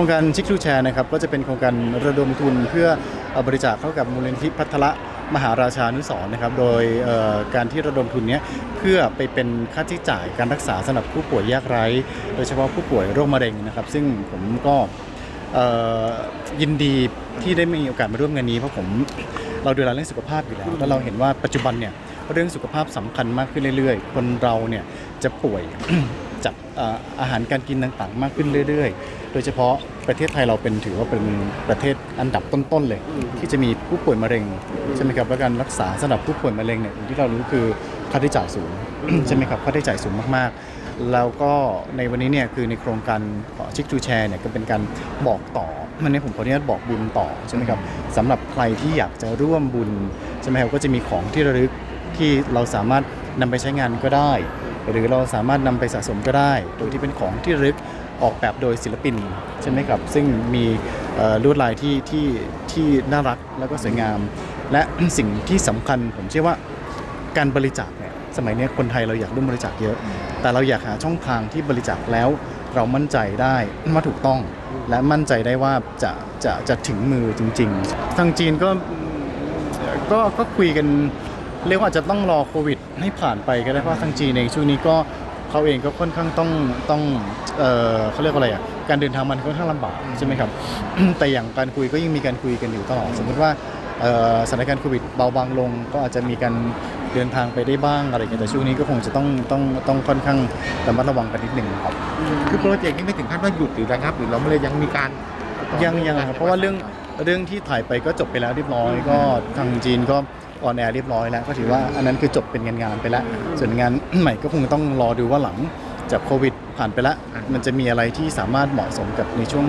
ครงการชิคทูแชร์นะครับก็จะเป็นโครงการระดมทุนเพื่ออบริจาคเข้ากับมูลนิธิพัทละมหาราชานุสร์นะครับ โดยการที่ระดมทุนเนี้ยเพื่อไปเป็นค่าใช้จ่ายการรักษาสำหรับผู้ป่วยยากไร้ โดยเฉพาะผู้ป่วยโรคมะเร็งนะครับ ซึ่งผมก็ยินดีที่ได้มีโอกาสมาร่วมงานนี้เพราะผมเราดูแลเรื่องสุขภาพอยู่แล้วแล้วเราเห็นว่าปัจจุบันเนี่ยเรื่องสุขภาพสำคัญมากขึ้นเรื่อยๆ คนเราเนี่ยจะป่วย จากเอ่ออาหารการกินต่างๆ มากขึ้นเรื่อยๆ โดยเฉพาะประเทศไทยเราเป็นถือว่าเป็นประเทศอันดับต้นๆเลย ที่จะมีผู้ป่วยมะเร็งใช่ไหมครับและการรักษาสำหรับผู้ป่วยมะเร็งเนี่ยอย่างที่เรารู้คือค่าใช้จ่ายสูงใช่ไหมครับค่าใช้จ่ายสูงมากๆ แล้วก็ในวันนี้เนี่ยคือในโครงการชิคทูแชร์เนี่ยก็เป็นการบอกต่อมันนี้ผมขออนุญาตบอกบุญต่อใช่ไหมครับสำหรับใครที่อยากจะร่วมบุญใช่ไหมครับก็จะมีของที่ระลึกที่เราสามารถนำไปใช้งานก็ได้ หรือเราสามารถนำไปสะสมก็ได้ โดยที่เป็นของที่รึกออกแบบโดยศิลปินใช่ไหมครับ ซึ่งมีลวดลายที่ที่ที่น่ารักแล้วก็สวยงาม และสิ่งที่สำคัญผมเชื่อว่าการบริจาคเนี่ยสมัยนี้คนไทยเราอยากร่วมบริจาคเยอะ แต่เราอยากหาช่องทางที่บริจาคแล้วเรามั่นใจได้ว่าถูกต้อง และมั่นใจได้ว่าจะจะจะถึงมือจริง ๆ ทางจีนก็ก็ก็คุยกัน เรียกว่าอาจจะต้องรอโควิด ให้ผ่านไปก็ได้เพราะทางจีนในช่วงนี้ก็เขาเองก็ค่อนข้างต้องต้องเออเขาเรียกว่าอะไรอะการเดินทางมันค่อนข้างลำบากใช่ไหมครับ แต่อย่างการคุยก็ยังมีการคุยกันอยู่ตลอดสมมติว่าสถานการณ์โควิดเบาบางลง ก็อาจจะมีการเดินทางไปได้บ้างอะไรอย่างเงี้ยแต่ช่วงนี้ก็คงจะต้องต้องต้องค่อนข้างระมัดระวังกันนิดหนึ่งครับคือโปรเจกต์นี้ไม่ถึงขั้นว่าหยุดหรือระงับหรือเราไม่เลยยังมีการยังยังครับเพราะว่าเรื่องเรื่องที่ถ่ายไปก็จบไปแล้วเรียบร้อยก็ทางจีนก็ ออนแอร์เรียบร้อยแล้ว ก็ถือว่าอันนั้นคือจบเป็นงานงานๆไปแล้ว ส่วนงานใหม่ก็คงต้องรอดูว่าหลังจากโควิดผ่านไปแล้ว มันจะมีอะไรที่สามารถเหมาะสมกับในช่วง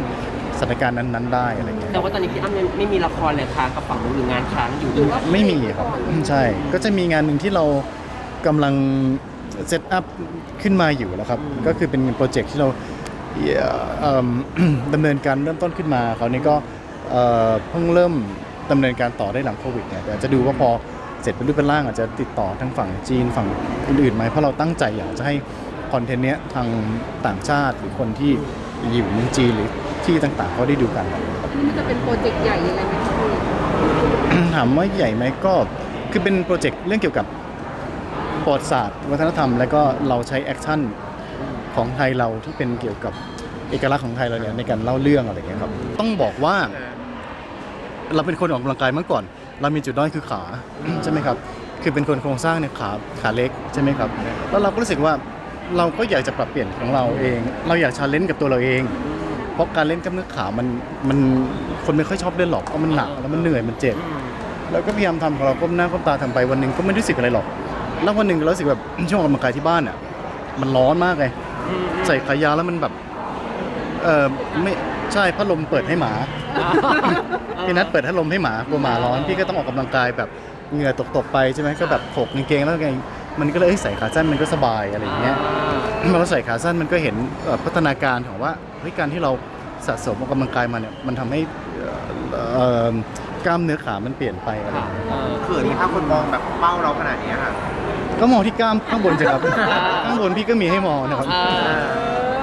สถานการณ์นั้นๆได้อะไรเงี้ยแต่ว่าตอนนี้พี่อ้ำยังไม่มีละครเลยค้างกับฝั่งนู้นหรืองานค้างอยู่ไม่มีครับใช่ก็จะมีงานหนึ่งที่เรากำลังเซตอัพขึ้นมาอยู่แล้วครับก็คือเป็นโปรเจกต์ที่เราเอิ่มดำเนินการเริ่มต้นขึ้นมาคราวนี้ก็เอ่อเพิ่งเริ่ม ดำเนินการต่อได้หลังโควิดเนี่ยแต่จะดูว่าพอเสร็จเป็นรูปเป็นร่างอาจจะติดต่อทางฝั่งจีนฝั่งอื่นๆไหมเพราะเราตั้งใจอยากจะให้คอนเทนต์เนี้ยทางต่างชาติหรือคนที่อยู่ในจีนหรือที่ต่างๆเขาได้ดูกันมันจะเป็นโปรเจกต์ใหญ่อะไรไหมคะพี่ถามว่าใหญ่ไหมก็คือเป็นโปรเจกต์เรื่องเกี่ยวกับประวัติศาสตร์วัฒนธรรม แล้วก็เราใช้แอคชั่นของไทยเราที่เป็นเกี่ยวกับเอกลักษณ์ของไทยเราเนี่ยในการเล่าเรื่องอะไรอย่างเงี้ยครับต้องบอกว่า เราเป็นคนออกกำลังกายเมื่อก่อน เรามีจุดด้อยคือขาใช่ไหมครับ คือเป็นคนโครงสร้างเนี่ยขาขาเล็กใช่ไหมครับ แล้วเราก็รู้สึกว่าเราก็อยากจะปรับเปลี่ยนของเราเอง เราอยากชาเลนจ์กับตัวเราเอง เพราะการเล่นกล้ามเนื้อขามันมันคนไม่ค่อยชอบเล่นหรอกเพราะมันหนักแล้วมันเหนื่อยมันเจ็บแล้วก็พยายามทำของเราก้มหน้าก้มตาทำไปวันหนึ่งก็ไม่รู้สึกอะไรหรอก แล้ววันหนึ่งเรารู้สึกแบบช่วงออกกำลังกายที่บ้านอะมันร้อนมากเลยใส่ขายาวแล้วมันแบบ เออไม่ใช่พัดลมเปิดให้หมาพี่นัทเปิดพัดลมให้หมากลัวหมาร้อนพี่ก็ต้องออกกำลังกายแบบเหงื่อตกๆไปใช่ไหมก็แบบถกกางเกงแล้วไงมันก็เลยเอ้ยใส่ขาสั้นมันก็สบายอะไรอย่างเงี้ยพอเราใส่ขาสั้นมันก็เห็นเอ่อพัฒนาการของว่าเฮ้ยการที่เราสะสมออกกำลังกายมาเนี่ยมันทำให้เอ่อเอ่อกล้ามเนื้อขามันเปลี่ยนไปอะไรอย่างเงี้ยเขินที่ถ้าคนมองแบบเป้าเราขนาดนี้ค่ะก็มองที่กล้ามข้างบนสิครับ ข้างบนพี่ก็มีให้มองนะครับ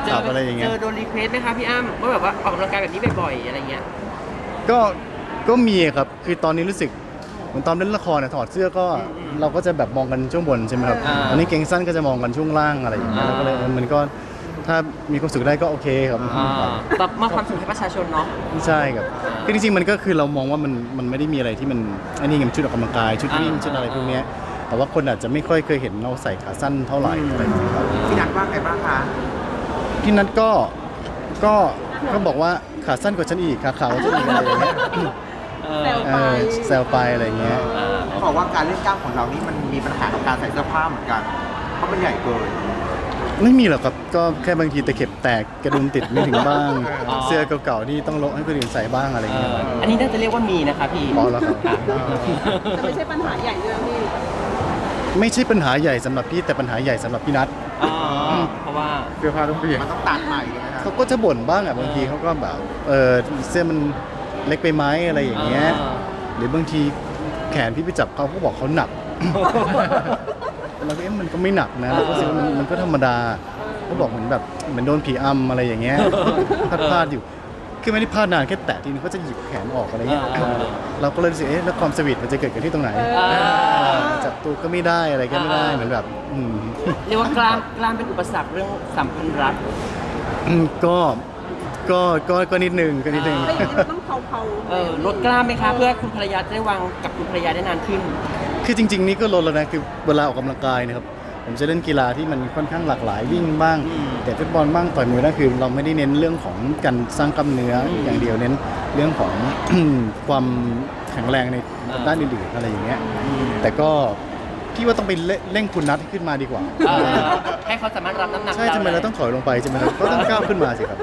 เจครับอะไรอย่างเงี้ย เจอโดนรีเควสไหมคะพี่อ้ำว่าแบบว่าออกกำลังกายแบบนี้บ่อยๆอะไรเงี้ย ก็ก็มีครับ คือตอนนี้รู้สึกเหมือนตอนเล่นละครเนี่ยถอดเสื้อก็เราก็จะแบบมองกันช่วงบนใช่ไหมครับอ่าตอนนี้เกงสั้นก็จะมองกันช่วงล่างอะไรอย่างเงี้ยอ่า แล้วก็เลยมันก็ถ้ามีความสุขได้ก็โอเคครับแบบมอบความสุขให้ประชาชนเนาะ ใช่ครับคือจริงๆมันก็คือเรามองว่ามันมันไม่ได้มีอะไรที่มันอันนี้ไงชุดออกกำลังกายชุดวิ่งอ่า ชุดอะไรพวกเนี้ยแต่ว่าคนอาจจะไม่ค่อยเคยเห็นเราใส่ขาสั้นเท่าไหร่อะไรอย่างเงี้ยครับ พี่นัทว่าไงบ้างคะ พี่นัทก็ก็ก็บอกว่าขาสั้นกว่าฉันอีกขาขาวกว่าฉันอีกอะไรอย่างเงี้ยแซวเอไปอแซวไปอะไรอย่างเงี้ยเขาบอกว่าการเล่นกล้ามของเรานี่มันมีปัญหากับการใส่เสื้อผ้าเหมือนกัน เพราะมันใหญ่เกิน ไม่มีหรอกครับ ก็แค่บางทีตะเข็บแตกกระดุมติดไม่ถึงบ้าง อ๋อ เสื้อเก่าๆที่ต้องลกให้คนอื่นใส่บ้างอะไรอย่างเงี้ยครับอันนี้น่าจะเรียกว่ามีนะคะพี่พอแล้วครับ แต่ไม่ใช่ปัญหาใหญ่ด้วยนะพี่ ไม่ใช่ปัญหาใหญ่สำหรับพี่แต่ปัญหาใหญ่สำหรับพี่นัทอ๋อเพราะว่า เสื้อผ้าต้องเปลี่ยนมันต้องตัดใหม่เลยนะเขาก็จะบ่นบ้างอะบางทีเขาก็แบบเออเสื้อมันเล็กไปไหมอะไรอย่างเงี้ยหรือบางทีแขนพี่ไปจับเขาเขาบอกเขาหนัก เราก็เอ๊ะมันก็ไม่หนักนะเราก็รู้สึกว่ามันมันก็ธรรมดาเขาบอกเหมือนแบบเหมือนโดนผีอำอะไรอย่างเงี้ยพลาดพลาดๆอยู่ คือไม่ได้พลาดนานแค่แตะทีนึงเขาจะหยิบแขนออกอะไรเงี้ยอ่า เราก็เลยรู้สึกเอ๊ะแล้วความสวีทมันจะเกิดกันที่ตรงไหนอ่า จับตัวก็ไม่ได้อะไรก็ไม่ได้อ่าเหมือนแบบอืม เรียกว่ากล้ามกล้ามเป็นอุปสรรคเรื่องสัมพันธ์รัก อืมก็ก็ก็ก็นิดนึงก็นิดนึงแล้วอย่างนี้เราต้องเผาเผาๆเออลดกล้ามไหมคะเพื่อคุณภรรยาจะได้วางกับคุณภรรยาได้นานขึ้น คือจริง ๆ นี่ก็ลดแล้วนะคือเวลาออกกำลังกายนะครับ ผมจะเล่นกีฬาที่มันค่อนข้างหลากหลายวิ่งบ้างอืมแต่ฟุตบอลบ้างต่อยมวยนั่นคือ เราไม่ได้เน้นเรื่องของการสร้างกล้ามเนื้ออมอย่างเดียวเน้นเรื่องของ ความแข็งแรงในอ่าด้านอื่นๆอะไรอย่างเงี้ยแต่ก็พี่ว่าต้องไปเร่เร่งคุณนัทให้ขึ้นมาดีกว่าเออให้เขาสามารถรับน้ำหนักใช่ทำไมเราต้องถอยลงไปใช่ไหมครับก็ต้องก้าวขึ้นมาสิครับ